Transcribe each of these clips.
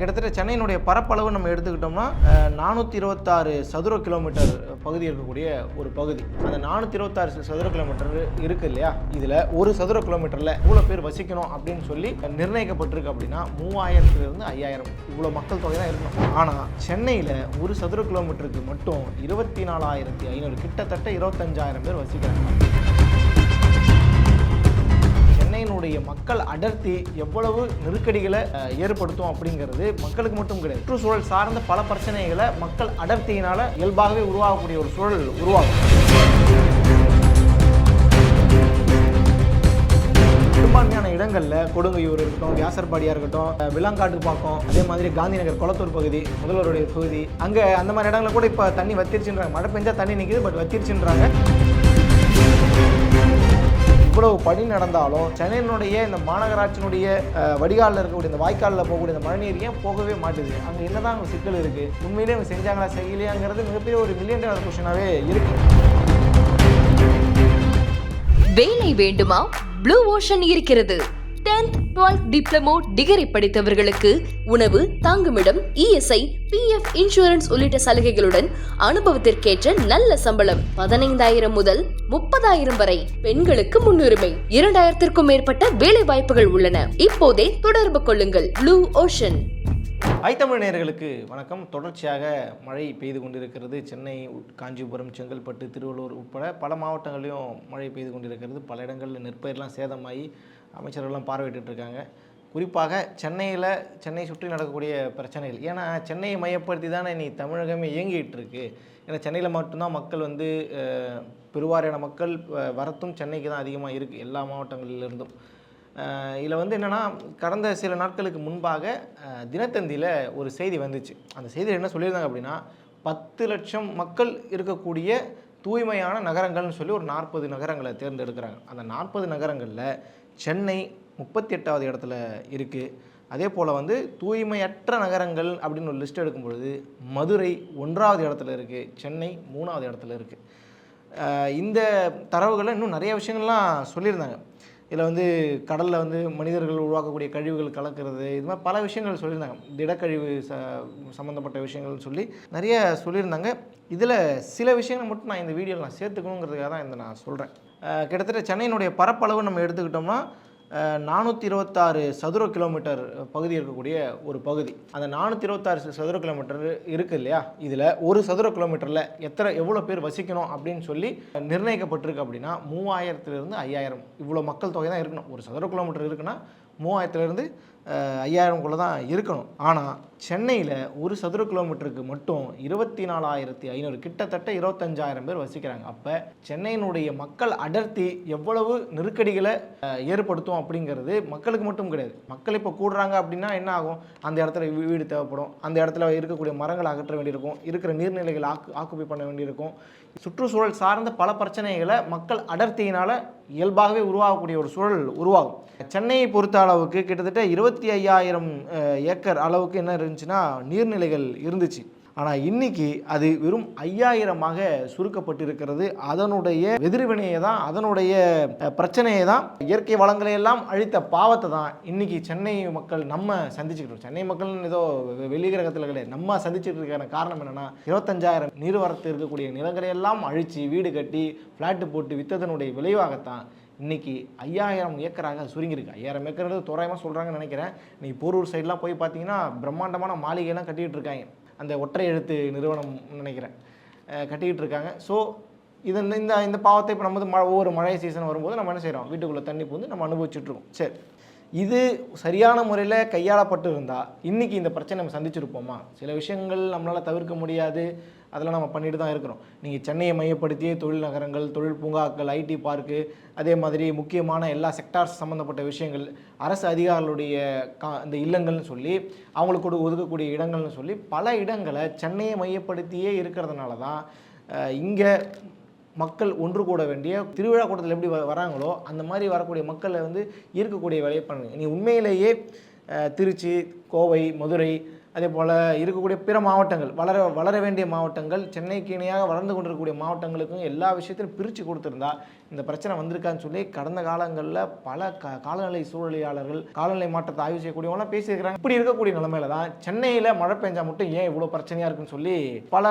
கிட்டத்தட்ட சென்னையினுடைய பரப்பளவு நம்ம எடுத்துக்கிட்டோம்னா நானூற்றி இருபத்தாறு சதுர கிலோமீட்டர் பகுதி இருக்கக்கூடிய ஒரு பகுதி. அந்த நானூற்றி இருபத்தாறு சதுர கிலோமீட்டர் இருக்குது இல்லையா? இதில் ஒரு சதுர கிலோமீட்டரில் இவ்வளோ பேர் வசிக்கணும் அப்படின்னு சொல்லி நிர்ணயிக்கப்பட்டிருக்கு அப்படின்னா மூவாயிரத்துலேருந்து ஐயாயிரம் இவ்வளோ மக்கள் தொகை தான் இருக்கணும். ஆனால் சென்னையில் ஒரு சதுர கிலோமீட்டருக்கு மட்டும் இருபத்தி நாலாயிரத்தி ஐநூறு கிட்டத்தட்ட இருபத்தஞ்சாயிரம் பேர் வசிக்கிறாங்க. சென்னையினுடைய மக்கள் அடர்த்தி எவ்வளவு நெருக்கடிகளை ஏற்படுத்தும் அப்படிங்கிறது மக்களுக்கு மட்டும் கிடையாது. சுற்றுச்சூழல் சார்ந்த பல பிரச்சனைகளை மக்கள் அடர்த்தியினால இயல்பாகவே உருவாகக்கூடிய ஒரு சூழல் உருவாகும். பெரும்பான்மையான இடங்களில் கொடுங்கையூர் இருக்கட்டும் வியாசர்பாடியாக இருக்கட்டும் அஹ், விலாங்காட்டு பாக்கம் அதே மாதிரி காந்தி நகர் குளத்தூர் பகுதி முதல்வருடைய பகுதி அங்கே அந்த மாதிரி இடங்களில் கூட இப்போ தண்ணி வத்திருச்சுன்றாங்க. மழை பெஞ்சால் தண்ணி நிற்கிது பட் வத்திருச்சுன்றாங்க. இவ்வளவு பணி நடந்தாலும் சென்னையினுடைய இந்த மாநகராட்சியினுடைய வடிகாலில் இருக்கக்கூடிய இந்த வாய்க்காலில் போகக்கூடிய இந்த மழைநீர் ஏன் போகவே மாட்டுது? அங்கே என்னதான் அங்கே சிக்கல் இருக்குது உண்மையிலே அவங்க செஞ்சாங்களா செய்யலையாங்கிறது மிகப்பெரிய ஒரு மில்லியன் டாலர் கொஸ்டினாவே இருக்கு. வேலை வேண்டுமா? ப்ளூ ஓஷன் இருக்கிறது. 10th 12th டிப்ளமோ டிகிரி படித்தவர்களுக்கு உணவு தாங்குமிடம் இஎஸ்ஐ பிஎஃப் இன்சூரன்ஸ் உள்ளிட்ட சலுகைகளுடன் அனுபவத்திற்கேற்ற நல்ல சம்பளம் பதினைந்தாயிரம் முதல் முப்பதாயிரம் வரை பெண்களுக்கு முன்னுரிமை. இரண்டாயிரத்திற்கும் மேற்பட்ட வேலை வாய்ப்புகள் உள்ளன. இப்போதே தொடர்பு கொள்ளுங்கள். ப்ளூ ஓஷன் ஐத்தமிழ் நேர்களுக்கு வணக்கம். தொடர்ச்சியாக மழை பெய்து கொண்டிருக்கிறது. சென்னை காஞ்சிபுரம் செங்கல்பட்டு திருவள்ளூர் உட்பட பல மாவட்டங்களிலும் மழை பெய்து கொண்டிருக்கிறது. பல இடங்களில் நெற்பயிரெலாம் சேதமாகி அமைச்சர்கள்லாம் பார்வையிட்டு இருக்காங்க குறிப்பாக சென்னையில் சென்னை சுற்றி நடக்கக்கூடிய பிரச்சனைகள். ஏன்னா சென்னையை மையப்படுத்தி தானே நீ தமிழகமே இயங்கிட்டு இருக்கு ஏன்னா சென்னையில் மட்டும்தான் மக்கள் வந்து பெருவாரியான மக்கள் வரத்தும் சென்னைக்கு தான் அதிகமாக இருக்குது எல்லா மாவட்டங்களிலிருந்தும். இதில் வந்து என்னென்னா கடந்த சில நாட்களுக்கு முன்பாக தினத்தந்தியில் ஒரு செய்தி வந்துச்சு. அந்த செய்தியில் என்ன சொல்லியிருந்தாங்க அப்படின்னா பத்து லட்சம் மக்கள் இருக்கக்கூடிய தூய்மையான நகரங்கள்னு சொல்லி ஒரு நாற்பது நகரங்களை தேர்ந்தெடுக்கிறாங்க. அந்த நாற்பது நகரங்களில் சென்னை முப்பத்தி எட்டாவது இடத்துல இருக்குது அதே போல் வந்து தூய்மையற்ற நகரங்கள் அப்படின்னு ஒரு லிஸ்ட் எடுக்கும் பொழுது மதுரை ஒன்றாவது இடத்துல இருக்குது சென்னை மூணாவது இடத்துல இருக்குது இந்த தரவுகளை இன்னும் நிறைய விஷயங்கள்லாம் சொல்லியிருந்தாங்க. இதில் வந்து கடலில் வந்து மனிதர்கள் உருவாக்கக்கூடிய கழிவுகள் கலக்கிறது இது மாதிரி பல விஷயங்கள் சொல்லியிருந்தாங்க. திடக்கழிவு ச சம்மந்தப்பட்ட விஷயங்கள்னு சொல்லி நிறைய சொல்லியிருந்தாங்க. இதில் சில விஷயங்களை மட்டும் நான் இந்த வீடியோவில் நான் சேர்த்துக்கணுங்கிறதுக்காக தான் இந்த நான் சொல்கிறேன் கிட்டத்தட்ட சென்னையினுடைய பரப்பளவு நம்ம எடுத்துக்கிட்டோம்னா நானூற்றி இருபத்தாறு சதுர கிலோமீட்டர் பகுதி இருக்கக்கூடிய ஒரு பகுதி. அந்த நானூற்றி இருபத்தாறு சதுர கிலோமீட்டர் இருக்குது இல்லையா? இதில் ஒரு சதுர கிலோமீட்டரில் எத்தனை எவ்வளோ பேர் வசிக்கணும் அப்படின்னு சொல்லி நிர்ணயிக்கப்பட்டிருக்கு அப்படின்னா மூவாயிரத்துலேருந்து ஐயாயிரம். இவ்வளோ மக்கள் தொகை தான் இருக்கணும். ஒரு சதுர கிலோமீட்டர் இருக்குன்னா மூவாயிரத்துலேருந்து ஐயாயிரம்குள்ளே தான் இருக்கணும். ஆனால் சென்னையில் ஒரு சதுர கிலோமீட்டருக்கு மட்டும் இருபத்தி நாலாயிரத்தி ஐநூறு கிட்டத்தட்ட இருபத்தஞ்சாயிரம் பேர் வசிக்கிறாங்க. அப்போ சென்னையினுடைய மக்கள் அடர்த்தி எவ்வளவு நெருக்கடிகளை ஏற்படுத்தும் அப்படிங்கிறது மக்களுக்கு மட்டும் கிடையாது. மக்கள் இப்போ கூடுறாங்க அப்படின்னா என்ன ஆகும்? அந்த இடத்துல வீடு தேவைப்படும். அந்த இடத்துல இருக்கக்கூடிய மரங்களை அகற்ற வேண்டியிருக்கும். இருக்கிற நீர்நிலைகளை ஆக்கு ஆக்குப்பை பண்ண வேண்டியிருக்கும். சுற்றுச்சூழல் சார்ந்த பல பிரச்சனைகளை மக்கள் அடர்த்தியினால் இயல்பாகவே உருவாகக்கூடிய ஒரு சூழல் உருவாகும். சென்னையை பொறுத்த அளவுக்கு கிட்டத்தட்ட இருபத்தி ஐயாயிரம் ஏக்கர் அளவுக்கு என்ன இருந்துச்சுன்னா நீர்நிலைகள் இருந்துச்சு. ஆனால் இன்னைக்கு அது வெறும் ஐயாயிரமாக சுருக்கப்பட்டிருக்கிறது. அதனுடைய எதிர்வினையை தான் அதனுடைய பிரச்சனையை தான் இயற்கை வளங்களை எல்லாம் அழித்த பாவத்தை தான் இன்னைக்கு சென்னை மக்கள் நம்ம சந்திச்சுக்கிட்டு சென்னை மக்கள் ஏதோ வெளி கிரகத்தில் கிடையாது. நம்ம சந்திச்சுட்டு இருக்கான காரணம் என்னன்னா இருபத்தஞ்சாயிரம் நீர்வரத்து இருக்கக்கூடிய நிலங்களை எல்லாம் அழித்து வீடு கட்டி ஃப்ளாட்டு போட்டு வித்ததனுடைய விளைவாகத்தான் இன்னைக்கு ஐயாயிரம் ஏக்கராக சுருங்கியிருக்கு. ஐயாயிரம் ஏக்கர்ன்றது தோராயமாக சொல்கிறாங்கன்னு நினைக்கிறேன். இன்றைக்கி போரூர் சைட்லாம் போய் பார்த்தீங்கன்னா பிரம்மாண்டமான மாளிகையெல்லாம் கட்டிக்கிட்டு இருக்காங்க. அந்த ஒற்றை எழுத்து நிறுவனம் நினைக்கிறேன். கட்டிக்கிட்டு இருக்காங்க. ஸோ இது இந்த- இந்த பாவத்தை இப்போ நம்ம வந்து மழை ஒவ்வொரு மழை சீசன் வரும்போது நம்ம என்ன செய்கிறோம் வீட்டுக்குள்ளே தண்ணி பூந்து நம்ம அனுபவிச்சுட்ருக்கோம் சரி. இது சரியான முறையில் கையாளப்பட்டு இருந்தால் இன்றைக்கி இந்த பிரச்சனை நம்ம சந்திச்சிருப்போமா? சில விஷயங்கள் நம்மளால் தவிர்க்க முடியாது. அதெல்லாம் நம்ம பண்ணிட்டு தான் இருக்கிறோம். நீங்கள் சென்னையை மையப்படுத்தியே தொழில் நகரங்கள் தொழில் பூங்காக்கள் ஐடி பார்க்கு அதே மாதிரி முக்கியமான எல்லா செக்டார்ஸ் சம்மந்தப்பட்ட விஷயங்கள் அரசு அதிகாரிகளுடைய கா இந்த இல்லங்கள்னு சொல்லி அவங்களுக்கு ஒதுக்கக்கூடிய இடங்கள்னு சொல்லி பல இடங்களை சென்னையை மையப்படுத்தியே இருக்கிறதுனால தான் இங்கே மக்கள் ஒன்று கூட வேண்டிய திருவிழா கூட்டத்தில் எப்படி வராங்களோ அந்த மாதிரி வரக்கூடிய மக்களை வந்து ஈர்க்கக்கூடிய வேலையை பண்ணுங்க. நீ உண்மையிலேயே திருச்சி கோவை மதுரை அதே போல் இருக்கக்கூடிய பிற மாவட்டங்கள் வளர வளர வேண்டிய மாவட்டங்கள் சென்னைக்கு இணையாக வளர்ந்து கொண்டிருக்கக்கூடிய மாவட்டங்களுக்கும் எல்லா விஷயத்தையும் பிரித்து கொடுத்துருந்தா இந்த பிரச்சனை வந்திருக்கான்னு சொல்லி கடந்த காலங்களில் பல க காலநிலை சூழலியாளர்கள் காலநிலை மாற்றத்தை ஆய்வு செய்யக்கூடியவங்களாம் பேசியிருக்கிறாங்க. இப்படி இருக்கக்கூடிய நிலைமையில தான் சென்னையில் மழை பெஞ்சால் மட்டும் ஏன் இவ்வளோ பிரச்சனையாக இருக்குன்னு சொல்லி பல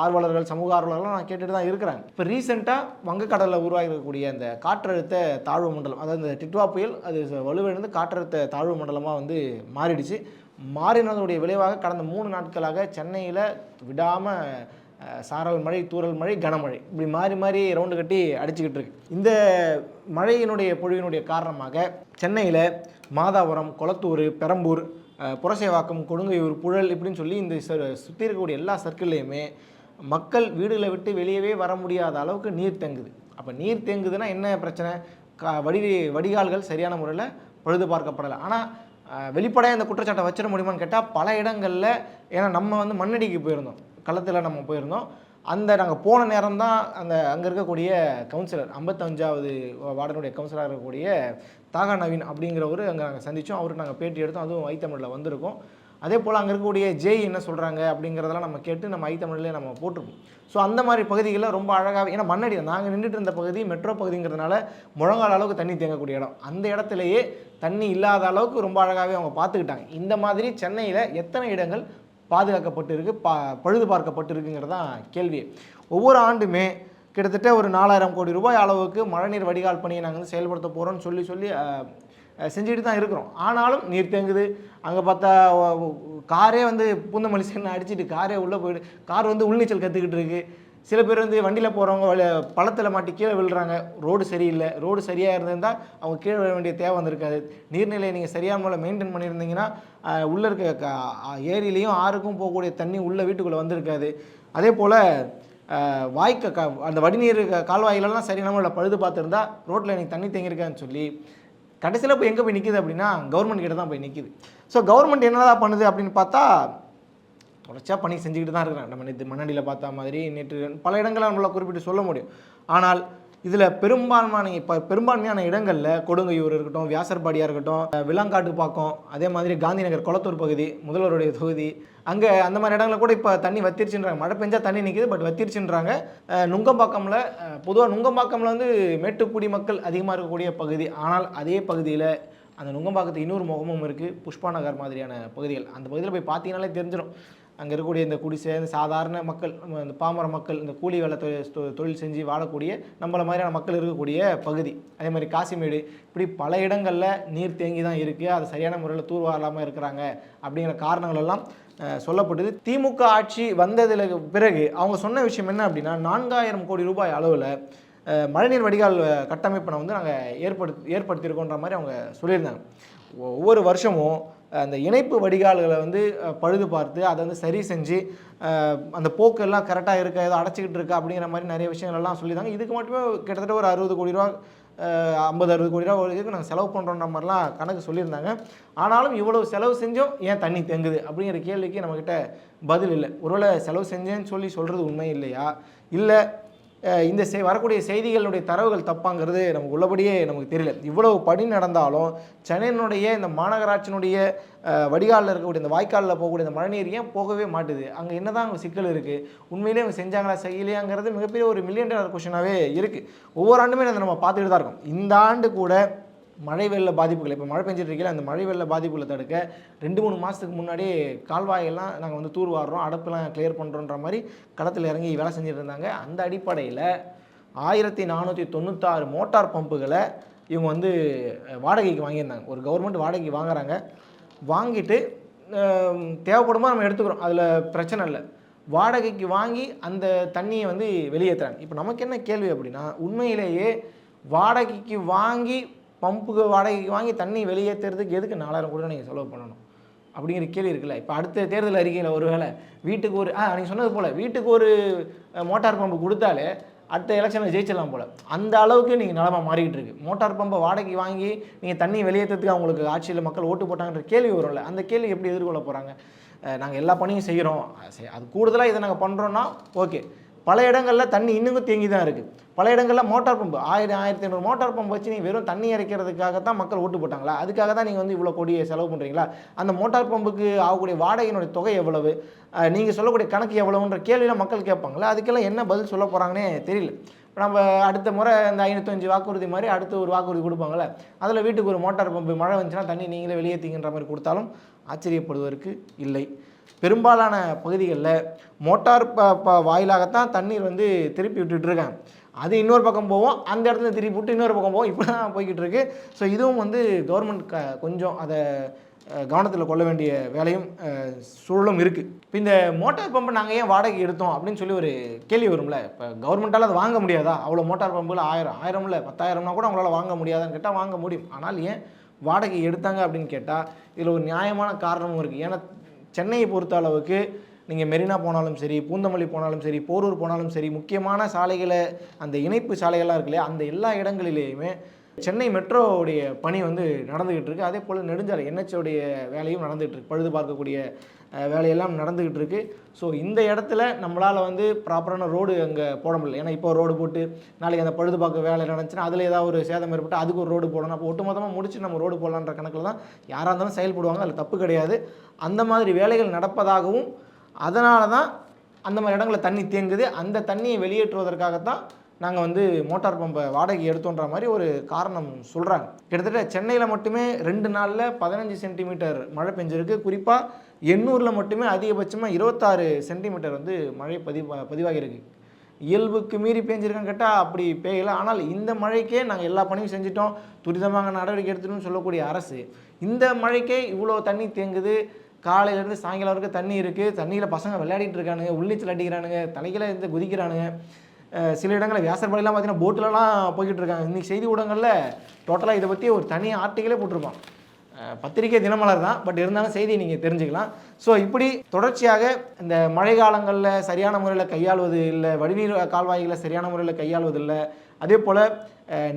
ஆர்வலர்கள் சமூக ஆர்வலர்கள் நான் கேட்டுட்டு தான் இருக்கிறாங்க இப்போ ரீசெண்டாக வங்கக்கடலில் உருவாகி இருக்கக்கூடிய அந்த காற்றழுத்த தாழ்வு மண்டலம் அதாவது இந்த டிட்வா புயல் அது வலுவிழந்து காற்றழுத்த தாழ்வு மண்டலமாக வந்து மாறிடுச்சு. மாறினதனுடைய விளைவாக கடந்த மூணு நாட்களாக சென்னையில் விடாமல் சாரல் மழை தூறல் மழை கனமழை இப்படி மாறி மாறி ரவுண்டு கட்டி அடிச்சுக்கிட்டு இருக்கு. இந்த மழையினுடைய பொழிவினுடைய காரணமாக சென்னையில் மாதாபுரம் கொளத்தூர் பெரம்பூர் புரசைவாக்கம் கொடுங்கையூர் புழல் இப்படின்னு சொல்லி இந்த சுற்றி இருக்கக்கூடிய எல்லா சர்க்கிள்லையுமே மக்கள் வீடுகளை விட்டு வெளியவே வர முடியாத அளவுக்கு நீர் தேங்குது. அப்போ நீர் தேங்குதுன்னா என்ன பிரச்சனை? கா வடி வடிகால்கள் சரியான முறையில் பழுது பார்க்கப்படலை. ஆனால் வெளிப்படையாக இந்த குற்றச்சாட்டை வச்சிட முடியுமான்னு கேட்டால் பல இடங்களில் ஏன்னா நம்ம வந்து மண்ணடிக்கு போயிருந்தோம். களத்தில் நம்ம போயிருந்தோம். அந்த நாங்கள் போன நேரம் தான் அந்த அங்கே இருக்கக்கூடிய கவுன்சிலர் ஐம்பத்தஞ்சாவது வார்டனுடைய கவுன்சிலராக இருக்கக்கூடிய தாகா நவீன் அப்படிங்கிறவர் அங்கே நாங்கள் சந்தித்தோம் அவருக்கு நாங்கள் பேட்டி எடுத்தோம். அதுவும் வைத்தமிழில் வந்திருக்கோம். அதே போல் அங்கே இருக்கக்கூடிய ஜெய் என்ன சொல்கிறாங்க அப்படிங்கிறதெல்லாம் நம்ம கேட்டு நம்ம ஐத்தமிழ்லேயே நம்ம போட்டிருப்போம். ஸோ அந்த மாதிரி பகுதிகளில் ரொம்ப அழகாக ஏன்னா மண்ணடி நாங்கள் நின்றுட்டு இருந்த பகுதி மெட்ரோ பகுதிங்கிறதுனால முழங்கால் அளவுக்கு தண்ணி தேங்கக்கூடிய இடம். அந்த இடத்துலையே தண்ணி இல்லாத அளவுக்கு ரொம்ப அழகாகவே அவங்க பார்த்துக்கிட்டாங்க. இந்த மாதிரி சென்னையில் எத்தனை இடங்கள் பாதுகாக்கப்பட்டு இருக்குது பா பழுது பார்க்கப்பட்டு இருக்குங்கிறது தான் கேள்வி. ஒவ்வொரு ஆண்டுமே கிட்டத்தட்ட ஒரு நாலாயிரம் கோடி ரூபாய் அளவுக்கு மழைநீர் வடிகால் பணியை நாங்கள் வந்து செயல்படுத்த போகிறோம்னு சொல்லி சொல்லி செஞ்சுட்டு தான் இருக்கிறோம். ஆனாலும் நீர் தேங்குது. அங்கே பார்த்தா காரே வந்து பூந்தமல்லி சென்னு அடிச்சிட்டு காரே உள்ளே போயிடு கார் வந்து உள்நீச்சல் கற்றுக்கிட்டு இருக்குது சில பேர் வந்து வண்டியில் போகிறவங்க பழத்தில் மாட்டி கீழே விழுறாங்க. ரோடு சரியில்லை. ரோடு சரியாக இருந்திருந்தால் அவங்க கீழே விழ வேண்டிய தேவை வந்திருக்காது. நீர்நிலையை நீங்கள் சரியான முறையில் மெயின்டைன் பண்ணியிருந்தீங்கன்னா உள்ளே இருக்க க- ஏரியிலையும் ஆறுக்கும் போகக்கூடிய தண்ணி உள்ள வீட்டுக்குள்ளே வந்திருக்காது. அதே போல் வாய்க்க க அந்த வடிநீர் க- கால்வாய்களெல்லாம் சரியான முறையில் பழுது பார்த்துருந்தா ரோட்டில் எனக்கு தண்ணி தேங்கியிருக்கான்னு சொல்லி கடைசியில் போய் எங்கே போய் நிற்கிது அப்படின்னா கவர்மெண்ட் கிட்ட தான் போய் நிற்கிது ஸோ கவர்மெண்ட் என்னதான் பண்ணுது அப்படின்னு பார்த்தா தொடர்ச்சியாக பணி செஞ்சுக்கிட்டு தான் இருக்கிறாங்க. நம்ம நேற்று மண்ணடியில் பார்த்த மாதிரி நேற்று பல இடங்களை நம்மளால் குறிப்பிட்டு சொல்ல முடியும். ஆனால் இதில் பெரும்பான்மையான இப்போ பெரும்பான்மையான இடங்களில் கொடுங்கையூர் இருக்கட்டும் வியாசர்பாடியாக இருக்கட்டும் விலாங்காட்டு பாக்கம் அதே மாதிரி காந்தி நகர் குளத்தூர் பகுதி முதல்வருடைய தொகுதி அங்கே அந்த மாதிரி இடங்களில் கூட இப்போ தண்ணி வத்திருச்சுன்றாங்க. மழை பெஞ்சால் தண்ணி நிற்கிது பட் வத்திருச்சுன்றாங்க. நுங்கம்பாக்கமில் பொதுவாக நுங்கம்பாக்கமில் வந்து மேட்டுக்குடி மக்கள் அதிகமாக இருக்கக்கூடிய பகுதி. ஆனால் அதே பகுதியில் அந்த நுங்கம்பாக்கத்து இன்னொரு முகமும் இருக்குது புஷ்பா நகர் மாதிரியான பகுதிகள். அந்த பகுதியில் போய் பார்த்தீங்கனாலே தெரிஞ்சிடும். அங்கே இருக்கக்கூடிய இந்த குடிசை இந்த சாதாரண மக்கள் நம்ம இந்த பாமர மக்கள் இந்த கூலி வேலை தொழில் தொ- தொழில் செஞ்சு வாழக்கூடிய நம்மள மாதிரியான மக்கள் இருக்கக்கூடிய பகுதி. அதே மாதிரி காசிமேடு. இப்படி பல இடங்களில் நீர் தேங்கி தான் இருக்குது அது சரியான முறையில் தூர்வாராமல் இருக்கிறாங்க அப்படிங்கிற காரணங்கள் எல்லாம் சொல்லப்பட்டது. திமுக ஆட்சி வந்ததில் பிறகு அவங்க சொன்ன விஷயம் என்ன அப்படின்னா நான்காயிரம் கோடி ரூபாய் அளவில் மழைநீர் வடிகால் கட்டமைப்பை வந்து நாங்கள் ஏற்படுத்தி ஏற்படுத்தியிருக்கோன்ற மாதிரி அவங்க சொல்லியிருந்தாங்க. ஒவ்வொரு வருஷமும் அந்த இணைப்பு வடிகால்களை வந்து பழுது பார்த்து அதை வந்து சரி செஞ்சு அந்த போக்கெல்லாம் கரெக்டாக இருக்கா ஏதோ அடைச்சிக்கிட்டு இருக்கா அப்படிங்கிற மாதிரி நிறைய விஷயங்கள் எல்லாம் சொல்லியிருந்தாங்க. இதுக்கு மட்டுமே கிட்டத்தட்ட ஒரு அறுபது கோடி ரூபா ஐம்பது அறுபது கோடி ரூபா வரைக்கும் நாங்கள் செலவு பண்ணுறோன்ற மாதிரிலாம் கணக்கு சொல்லியிருந்தாங்க. ஆனாலும் இவ்வளோ செலவு செஞ்சோம் ஏன் தண்ணி தேங்குது அப்படிங்கிற கேள்விக்கு நம்மக்கிட்ட பதில் இல்லை. ஒருவேளை செலவு செஞ்சேன்னு சொல்லி சொல்கிறது உண்மை இல்லையா? இல்லை இந்த செய் வரக்கூடிய செய்திகளுடைய தரவுகள் தப்பாங்கிறது நமக்கு உள்ளபடியே நமக்கு தெரியல. இவ்வளவு பணி நடந்தாலும் சென்னையினுடைய இந்த மாநகராட்சியினுடைய வடிகாலில் இருக்கக்கூடிய இந்த வாய்க்காலில் போகக்கூடிய இந்த மழைநீர் ஏன் போகவே மாட்டுது? அங்கே என்னதான் அங்கே சிக்கல் இருக்குது உண்மையிலேயே அவங்க செஞ்சாங்களா செய்யலையாங்கிறது மிகப்பெரிய ஒரு மில்லியன் டாலர் கொஷனாகவே இருக்குது ஒவ்வொரு ஆண்டுமே அதை நம்ம பார்த்துட்டு தான் இருக்கோம். இந்த ஆண்டு கூட மழை வெள்ள பாதிப்புகள். இப்போ மழை பெஞ்சிட்டு இருக்கல அந்த மழை வெள்ள பாதிப்புகளை தடுக்க ரெண்டு மூணு மாதத்துக்கு முன்னாடியே கால்வாயெல்லாம் நாங்கள் வந்து தூர் வாடுறோம் அடப்பெல்லாம் கிளியர் பண்ணுறோன்ற மாதிரி களத்தில் இறங்கி வேலை செஞ்சுட்டு இருந்தாங்க. அந்த அடிப்படையில் ஆயிரத்தி நானூற்றி தொண்ணூத்தாறு மோட்டார் பம்புகளை இவங்க வந்து வாடகைக்கு வாங்கியிருந்தாங்க. ஒரு கவர்மெண்ட் வாடகைக்கு வாங்குறாங்க. வாங்கிட்டு தேவைப்படுமா நம்ம எடுத்துக்கிறோம். அதில் பிரச்சனை இல்லை. வாடகைக்கு வாங்கி அந்த தண்ணியை வந்து வெளியேற்றுறாங்க இப்போ நமக்கு என்ன கேள்வி அப்படின்னா உண்மையிலேயே வாடகைக்கு வாங்கி பம்புக்கு வாடகைக்கு வாங்கி தண்ணி வெளியேற்றுறதுக்கு எதுக்கு நாலாயிரம் கூட நீங்கள் செலவு பண்ணணும்? அப்படிங்கிற கேள்வி இருக்குல்ல. இப்போ அடுத்த தேர்தல் அறிக்கையில் ஒருவேளை வீட்டுக்கு ஒரு ஆ நீங்கள் சொன்னது போல் வீட்டுக்கு ஒரு மோட்டார் பம்பு கொடுத்தாலே அடுத்த எலெக்ஷனில் ஜெயிச்சிடலாம் போல். அந்த அளவுக்கு நீங்கள் நிலமை மாறிக்கிட்டு இருக்கு. மோட்டார் பம்பை வாடகைக்கு வாங்கி நீங்கள் தண்ணி வெளியேற்றத்துக்கு அவங்களுக்கு ஆட்சியில் மக்கள் ஓட்டு போட்டாங்கன்ற கேள்வி வரும்ல. அந்த கேள்வி எப்படி எதிர்கொள்ள போகிறாங்க நாங்கள் எல்லா பணியும் செய்கிறோம் அது கூடுதலாக இதை நாங்கள் பண்ணுறோன்னா ஓகே. பல இடங்களில் தண்ணி இன்னும் தேங்கி தான் இருக்குது பல இடங்களில் மோட்டார் பம்பு. ஆயிரம் ஆயிரத்தி ஐநூறு மோட்டார் பம்பு வச்சு நீங்கள் வெறும் தண்ணி இறைக்கிறதுக்காக தான் மக்கள் ஓட்டு போட்டாங்களா? அதுக்காக தான் நீங்கள் வந்து இவ்வளோ கொடியை செலவு பண்ணுறீங்களா அந்த மோட்டார் பம்புக்கு ஆகக்கூடிய வாடகையினுடைய தொகை எவ்வளவு? நீங்கள் சொல்லக்கூடிய கணக்கு எவ்வளவுன்ற கேள்வியெல்லாம் மக்கள் கேட்பாங்களா? அதுக்கெல்லாம் என்ன பதில் சொல்ல போகிறாங்கன்னே தெரியல. நம்ம அடுத்த முறை இந்த ஐநூற்றஞ்சு வாக்குறுதி மாதிரி அடுத்து ஒரு வாக்குறுதி கொடுப்பாங்களே அதில் வீட்டுக்கு ஒரு மோட்டார் பம்பு மழை வந்துச்சுன்னா தண்ணி நீங்களே வெளியேற்றிங்கன்ற மாதிரி கொடுத்தாலும் ஆச்சரியப்படுவதற்கு இல்லை. பெரும்பாலான பகுதிகளில் மோட்டார் ப ப வாயிலாகத்தான் தண்ணீர் வந்து திருப்பி விட்டுட்டு அது இன்னொரு பக்கம் போவோம் அந்த இடத்துல திருப்பி விட்டு இன்னொரு பக்கம் போவோம் இப்படி தான் போய்கிட்டு இருக்கு ஸோ இதுவும் வந்து கவர்மெண்ட் க கொஞ்சம் அதை கவனத்தில் கொள்ள வேண்டிய வேலையும் சூழலும் இருக்குது இப்போ இந்த மோட்டார் பம்பை நாங்கள் ஏன் வாடகை எடுத்தோம் அப்படின்னு சொல்லி ஒரு கேள்வி வரும்ல? இப்போ கவர்மெண்ட்டால் அதை வாங்க முடியாதா? அவ்வளோ மோட்டார் பம்புல ஆயிரம் ஆயிரம் இல்லை பத்தாயிரம்னா கூட அவங்களால வாங்க முடியாதான்னு கேட்டால் வாங்க முடியும். ஆனால் ஏன் வாடகை எடுத்தாங்க அப்படின்னு கேட்டால் இதில் ஒரு நியாயமான காரணமும் இருக்குது ஏன்னா சென்னையை பொறுத்த அளவுக்கு நீங்கள் மெரினா போனாலும் சரி பூந்தமல்லி போனாலும் சரி போரூர் போனாலும் சரி முக்கியமான சாலைகளை அந்த இணைப்பு சாலைகளாக இருக்கு இல்லையா அந்த எல்லா இடங்களிலேயுமே சென்னை மெட்ரோவுடைய பணி வந்து நடந்துக்கிட்டு இருக்கு. அதே போல் நெடுஞ்சாலை என்ஹெச்சோடைய வேலையும் நடந்துகிட்டு இருக்கு. பழுது பார்க்கக்கூடிய வேலையெல்லாம் நடந்துக்கிட்டு இருக்கு. ஸோ இந்த இடத்துல நம்மளால் வந்து ப்ராப்பரான ரோடு அங்கே போட முடியல. ஏன்னா இப்போ ரோடு போட்டு நாளைக்கு அந்த பழுது பார்க்க வேலை நடந்துச்சுன்னா அதில் ஏதாவது ஒரு சேதம் ஏற்பட்டு அதுக்கு ஒரு ரோடு போடணும். அப்போ ஒட்டுமொத்தமாக முடிச்சு நம்ம ரோடு போடலான்ற கணக்கில் தான் யாராக இருந்தாலும் செயல்படுவாங்க அதில் தப்பு கிடையாது. அந்த மாதிரி வேலைகள் நடப்பதாகவும் அதனால தான் அந்த மாதிரி இடங்களில் தண்ணி தேங்குது. அந்த தண்ணியை வெளியேற்றுவதற்காகத்தான் நாங்கள் வந்து மோட்டார் பம்பை வாடகை எடுத்தோன்ற மாதிரி ஒரு காரணம் சொல்கிறாங்க கிட்டத்தட்ட சென்னையில் மட்டுமே ரெண்டு நாளில் பதினஞ்சு சென்டிமீட்டர் மழை பெஞ்சிருக்கு. குறிப்பாக எண்ணூரில் மட்டுமே அதிகபட்சமாக இருபத்தாறு சென்டிமீட்டர் வந்து மழை பதிவா பதிவாகியிருக்கு. இயல்புக்கு மீறி பேஞ்சிருக்கான்னு கேட்டால் அப்படி பேயலை ஆனால் இந்த மழைக்கே நாங்கள் எல்லா பணியும் செஞ்சிட்டோம். துரிதமாக நடவடிக்கை எடுத்துட்டோம்னு சொல்லக்கூடிய அரசு இந்த மழைக்கே இவ்வளோ தண்ணி தேங்குது. காலையிலேருந்து சாயங்காலம் வரைக்கும் தண்ணி இருக்குது தண்ணியில் பசங்க விளையாடிட்டு இருக்கானுங்க. உள்ளீச்சல் அடிக்கிறானுங்க. தலைகளை இருந்து குதிக்கிறானுங்க. சில இடங்களில் வியாசர்பாடிலாம் பார்த்தீங்கன்னா போட்டிலலாம் போய்கிட்டு இருக்காங்க இன்றைக்கி செய்தி ஊடகங்களில் டோட்டலாக இதை பற்றி ஒரு தனி ஆர்டிக்கலே போட்டிருப்பான். பத்திரிகை தினமலர் தான். பட் இருந்தாலும் செய்தி நீங்கள் தெரிஞ்சுக்கலாம். ஸோ இப்படி தொடர்ச்சியாக இந்த மழை காலங்களில் சரியான முறையில் கையாள்வது இல்லை வடிநீர் கால்வாய்களை சரியான முறையில் கையாள்வது இல்லை அதே போல்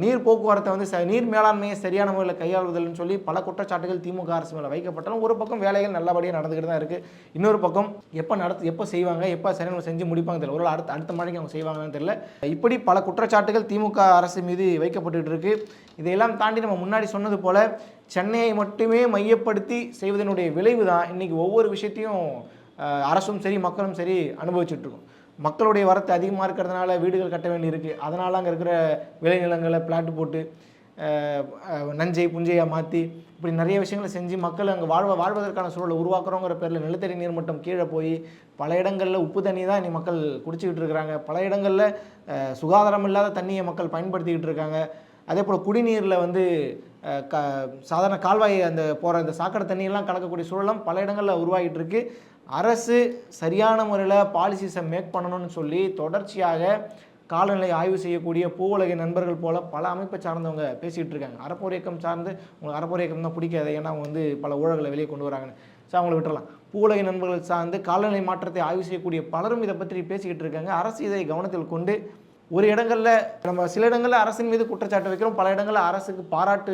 நீர் போக்குவரத்தை வந்து ச நீர் மேலாண்மையை சரியான முறையில் கையாளுவதில்லைன்னு சொல்லி பல குற்றச்சாட்டுகள் திமுக அரசு மேலே வைக்கப்பட்டாலும் ஒரு பக்கம் வேலைகள் நல்லபடியாக நடந்துக்கிட்டு தான் இருக்குது இன்னொரு பக்கம் எப்போ நடத்து எப்போ செய்வாங்க எப்போ சரியான செஞ்சு முடிப்பாங்க தெரியல. ஒரு அடுத்த அடுத்த மழைக்கு அவங்க செய்வாங்கன்னு தெரியல. இப்படி பல குற்றச்சாட்டுகள் திமுக அரசு மீது வைக்கப்பட்டுட்டு இருக்கு. இதையெல்லாம் தாண்டி நம்ம முன்னாடி சொன்னது போல சென்னையை மட்டுமே மையப்படுத்தி செய்வதனுடைய விளைவு தான் இன்றைக்கி ஒவ்வொரு விஷயத்தையும் அரசும் சரி மக்களும் சரி அனுபவிச்சுட்ருக்கோம் மக்களுடைய வரத்து அதிகமாக இருக்கிறதுனால வீடுகள் கட்ட வேண்டியிருக்கு. அதனால் அங்கே இருக்கிற விளைநிலங்களை பிளாட் போட்டு நஞ்சை புஞ்சையாக மாற்றி இப்படி நிறைய விஷயங்களை செஞ்சு மக்கள் அங்கே வாழ்வ வாழ்வதற்கான சூழலை உருவாக்குறோங்கிற பேரில் நிலத்தடி நீர் மட்டம் கீழே போய் பல இடங்களில் உப்பு தண்ணி தான் இனி மக்கள் குடிச்சிக்கிட்டு இருக்கிறாங்க. பல இடங்களில் சுகாதாரம் இல்லாத தண்ணியை மக்கள் பயன்படுத்திக்கிட்டு இருக்காங்க. அதே போல் குடிநீரில் வந்து க சாதாரண கால்வாய் அந்த போகிற இந்த சாக்கடை தண்ணியெல்லாம் கலக்கக்கூடிய சூழலாம் பல இடங்களில் உருவாகிட்டு இருக்குது அரசு சரியான முறையில் பாலிசிஸை மேக் பண்ணணும்னு சொல்லி தொடர்ச்சியாக காலநிலை ஆய்வு செய்யக்கூடிய பூவுலக நண்பர்கள் போல பல அமைப்பை சார்ந்தவங்க பேசிகிட்டு இருக்காங்க. அறப்போர் இயக்கம் சார்ந்து உங்களுக்கு அறப்போர் இயக்கம் தான் பிடிக்காது. ஏன்னா அவங்க வந்து பல ஊழல்களை வெளியே கொண்டு வராங்கன்னு. ஸோ அவங்கள விட்டுறலாம். பூவுலக நண்பர்கள் சார்ந்து காலநிலை மாற்றத்தை ஆய்வு செய்யக்கூடிய பலரும் இதை பற்றி பேசிக்கிட்டு இருக்காங்க. அரசு இதை கவனத்தில் கொண்டு ஒரு இடங்களில் நம்ம சில இடங்களில் அரசின் மீது குற்றச்சாட்டு வைக்கிறோம். பல இடங்களில் அரசுக்கு பாராட்டு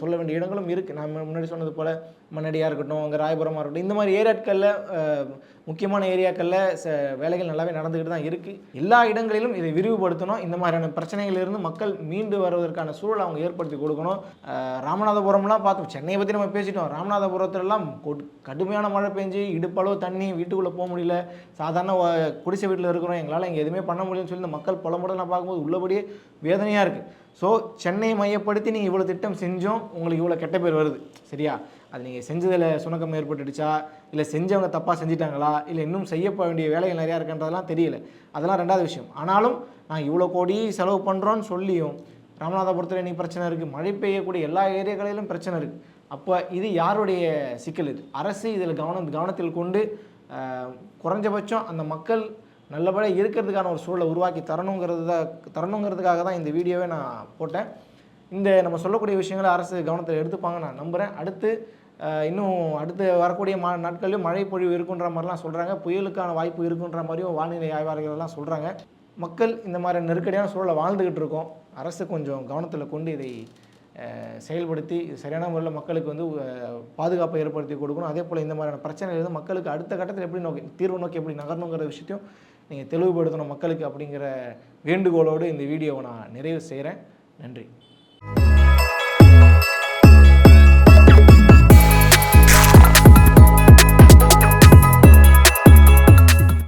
சொல்ல வேண்டிய இடங்களும் இருக்குது நம்ம முன்னாடி சொன்னது போல் மண்ணடியாக இருக்கட்டும் அங்கே ராயபுரமாக இருக்கட்டும் இந்த மாதிரி ஏரியாட்களில் முக்கியமான ஏரியாக்களில் ச வேலைகள் நல்லாவே நடந்துக்கிட்டு தான் இருக்குது எல்லா இடங்களிலும் இதை விரிவுபடுத்தணும். இந்த மாதிரியான பிரச்சனைகளிலிருந்து மக்கள் மீண்டு வருவதற்கான சூழலை அவங்க ஏற்படுத்தி கொடுக்கணும். ராமநாதபுரம்லாம் பார்த்தோம் சென்னையை பற்றி நம்ம பேசிட்டோம். ராமநாதபுரத்துலலாம் கொட்- கடுமையான மழை பெஞ்சு இடுப்பளவு தண்ணி வீட்டுக்குள்ளே போக முடியல. சாதாரண குடிசை வீட்டில் இருக்கிறோம். எங்களால் இங்கே எதுவுமே பண்ண முடியலன்னு சொல்லி இந்த மக்கள் புலம்புடன் நான் பார்க்கும்போது உள்ளபடியே வேதனையாக இருக்குது ஸோ சென்னையை மையப்படுத்தி நீங்கள் இவ்வளோ திட்டம் செஞ்சோம். உங்களுக்கு இவ்வளோ கெட்ட பேர் வருது. சரியா? அது நீங்கள் செஞ்சதில் சுணக்கம் ஏற்பட்டுடுச்சா? இல்லை செஞ்சவங்க தப்பாக செஞ்சிட்டாங்களா? இல்லை இன்னும் செய்யப்பட வேண்டிய வேலைகள் நிறையா இருக்குன்றதெல்லாம் தெரியல. அதெல்லாம் ரெண்டாவது விஷயம். ஆனாலும் நான் இவ்வளோ கோடி செலவு பண்ணுறோன்னு சொல்லியும் ராமநாதபுரத்தில் இன்னைக்கு பிரச்சனை இருக்குது மழை பெய்யக்கூடிய எல்லா ஏரியாக்களிலும் பிரச்சனை இருக்குது அப்போ இது யாருடைய சிக்கல் இது? அரசு இதில் கவனம் கவனத்தில் கொண்டு குறைஞ்சபட்சம் அந்த மக்கள் நல்லபடியாக இருக்கிறதுக்கான ஒரு சூழலை உருவாக்கி தரணுங்கிறது தான் தரணுங்கிறதுக்காக தான் இந்த வீடியோவை நான் போட்டேன். இந்த நம்ம சொல்லக்கூடிய விஷயங்களை அரசு கவனத்தில் எடுத்துப்பாங்க நான் நம்புகிறேன் அடுத்து இன்னும் அடுத்து வரக்கூடிய மா நாட்களிலும் மழை பொழிவு இருக்குன்ற மாதிரிலாம் சொல்கிறாங்க புயலுக்கான வாய்ப்பு இருக்குன்ற மாதிரியும் வானிலை ஆய்வாளர்கள்லாம் சொல்கிறாங்க மக்கள் இந்த மாதிரி நெருக்கடியான சூழலை வாழ்ந்துக்கிட்டு இருக்கோம். அரசு கொஞ்சம் கவனத்தில் கொண்டு இதை செயல்படுத்தி சரியான முறையில் மக்களுக்கு வந்து பாதுகாப்பை ஏற்படுத்தி கொடுக்கணும். அதே போல் இந்த மாதிரியான பிரச்சனைகள் வந்து மக்களுக்கு அடுத்த கட்டத்தில் எப்படி நோக்கி தீர்வு நோக்கி எப்படி நகரணுங்கிற விஷயத்தையும் நீங்கள் தெளிவுபடுத்தணும் மக்களுக்கு அப்படிங்கிற வேண்டுகோளோடு இந்த வீடியோவை நான் நிறைவு செய்கிறேன் நன்றி.